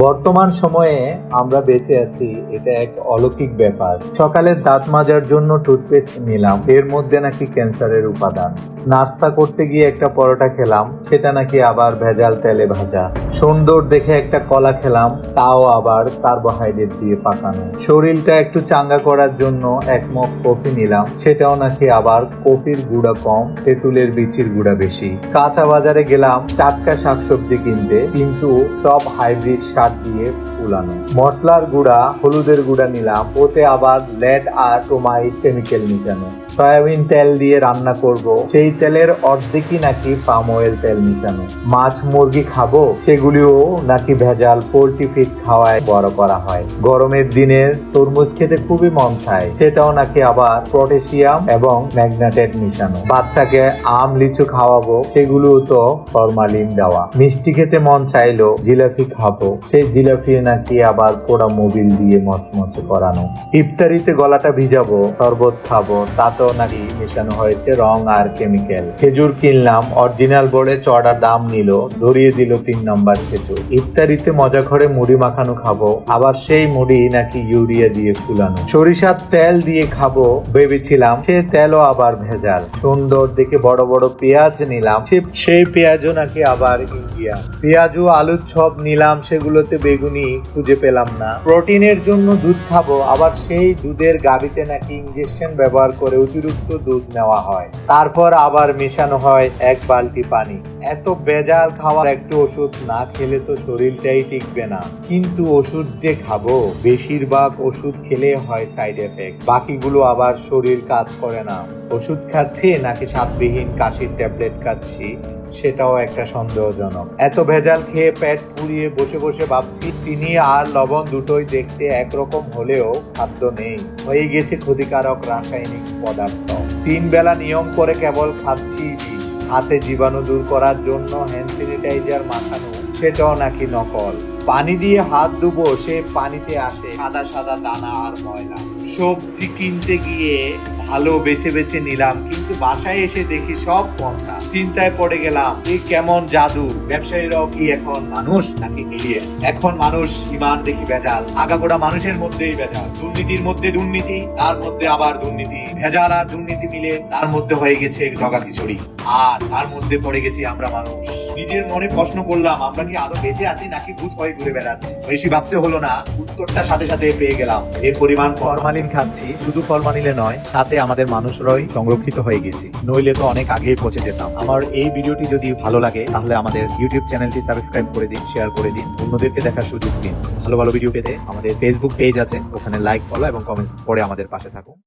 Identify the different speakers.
Speaker 1: বর্তমান সময়ে আমরা বেঁচে আছি, এটা এক অলৌকিক ব্যাপার। সকালের দাঁত মাজার জন্য টুথপেস্ট নিলাম, এর মধ্যে নাকি ক্যান্সারের উপাদান। নাস্তা করতে গিয়ে একটা পরোটা খেলাম, সেটা নাকি আবার ভেজাল তেলে ভাজা। সুন্দর দেখে একটা কলা খেলাম, তাও আবার কার্বোহাইড্রেট দিয়ে পাকানো। শরীরটা একটু চাঙ্গা করার জন্য এক মগ কফি নিলাম, সেটাও নাকি আবার কফির গুঁড়া কম, তেঁতুলের বিচির গুঁড়া বেশি। কাঁচা বাজারে গেলাম, টাটকা শাকসবজি কিনতে, কিন্তু সব হাইব্রিড সার দিয়ে ফুলানো। মশলার গুঁড়া, হলুদের গুঁড়া নিলাম, ওতে আবার লেড আর টোমাইট কেমিক্যাল মিশানো। সয়াবিন তেল দিয়ে রান্না করব। সেই তেলের অর্ধেকই নাকি পাম অয়েল তেল মিশানো। মাছ মুরগি খাব, সেগুলিও নাকি ভেজাল ফিট খাওয়ায় বড় করা হয়। গরমের দিনে তরমুজ খেতে খুবই মন চায়। সেটাও নাকি আবার পটাশিয়াম এবং ম্যাগনেটেড মিশানো। বাচ্চাকে আম, লিচু খাওয়াবো, সেগুলোও তো ফরমালিন দেওয়া। মিষ্টি খেতে মন চাইলো জিলাপি খাব। সেই জিলাপি নাকি আবার পোড়া মোবিল দিয়ে মচমচে করানো। ইফতারিতে গলাটা ভিজাবো, শরবত খাব তাতেও নাকি মেশানো হয়েছে, রং আর কেমিক্যাল খেজুর কিনলাম অরিজিনাল চড়া দাম নিল, ধরিয়ে দিল তিন নম্বর খেজুর। ইফতারিতে মজা করে মুড়ি মাখানো খাব, আবার সেই মুড়ি নাকি ইউরিয়া দিয়ে ফুলানো। সরিষার তেল দিয়ে খাব ভেবেছিলাম, সে তেলও আবার ভেজাল। সুন্দর দেখে বড় বড় পেঁয়াজ নিলাম সেই পেঁয়াজও নাকি আবার পেঁয়াজ ও আলুর চপ নিলাম, সেগুলোতে বেগুনি খুঁজে পেলাম না। প্রোটিনের জন্য দুধ খাব, আবার সেই দুধের গাবিতে নাকি ইঞ্জেকশন ব্যবহার করে অতিরিক্ত দুধ নেওয়া হয়। তারপর আবার মেশানো হয় এক বালতি পানি। এত বেজাল খাওয়ার একটু ওষুধ না খেলে তো শরীরটাই টিকবে না। কিন্তু ওষুধ যে খাব, বেশিরভাগ ওষুধ খেলে হয় সাইড এফেক্ট বাকিগুলো আবার শরীর কাজ করে না। ওষুধ খাচ্ছি নাকি স্বাদবিহীন কাশির ট্যাবলেট খাচ্ছি, সেটাও একটা সন্দেহজনক। এত ভেজাল খেয়ে পেট পুড়িয়ে বসে বসে ভাবছি, চিনি আর লবণ দুটোই দেখতে একরকম হলেও খাদ্য নেই। হয়ে গেছে ক্ষতিকারক রাসায়নিক পদার্থ। তিন বেলা নিয়ম করে কেবল খাচ্ছি। হাতে জীবাণু দূর করার জন্য হ্যান্ড স্যানিটাইজার মাখানো, সেটাও নাকি নকল। পানি দিয়ে হাত ধুবো, সে পানিতে আসে সাদা সাদা দানা আর ময়লা। সবজি কিনতে গিয়ে ভালো বেছে বেছে নিলাম, কিন্তু বাসায় এসে দেখি সব পচা। চিন্তায় পড়ে গেলাম এই কেমন জাদু? ব্যবসায়ীরাও কি এখন মানুষ নাকি এলিয়েন এখন মানুষ ইমান দেখি ভেজাল। আগাগোড়া মানুষের মধ্যেই ভেজাল। দুর্নীতির মধ্যে দুর্নীতি, তার মধ্যে আবার দুর্নীতি। ভেজাল আর দুর্নীতি মিলে তার মধ্যে হয়ে গেছে জগা খিচুড়ি। আর তার মধ্যে পড়ে গেছি আমরা মানুষ। নিজের মনে প্রশ্ন করলাম, আমরা কি আদৌ বেঁচে আছি নাকি ভূত হয়ে ঘুরে বেড়াচ্ছি? বেশি ভাবতে হলো না, উত্তরটা সাথে সাথে পেয়ে গেলাম। যে পরিমাণ ফরমালিন খাচ্ছি, শুধু ফরমালিনে নয়, সাথে আমাদের মানুষরাই সংরক্ষিত হয়ে গেছি। নইলে তো অনেক আগেই পচে যেতাম। আমার এই ভিডিওটি যদি ভালো লাগে, তাহলে আমাদের ইউটিউব চ্যানেলটি সাবস্ক্রাইব করে দিন শেয়ার করে দিন, অন্যদেরকে দেখার সুযোগ দিন। ভালো ভালো ভিডিও পেতে আমাদের ফেসবুক পেজ আছে, ওখানে লাইক ফলো এবং কমেন্টস করে আমাদের পাশে থাকুন।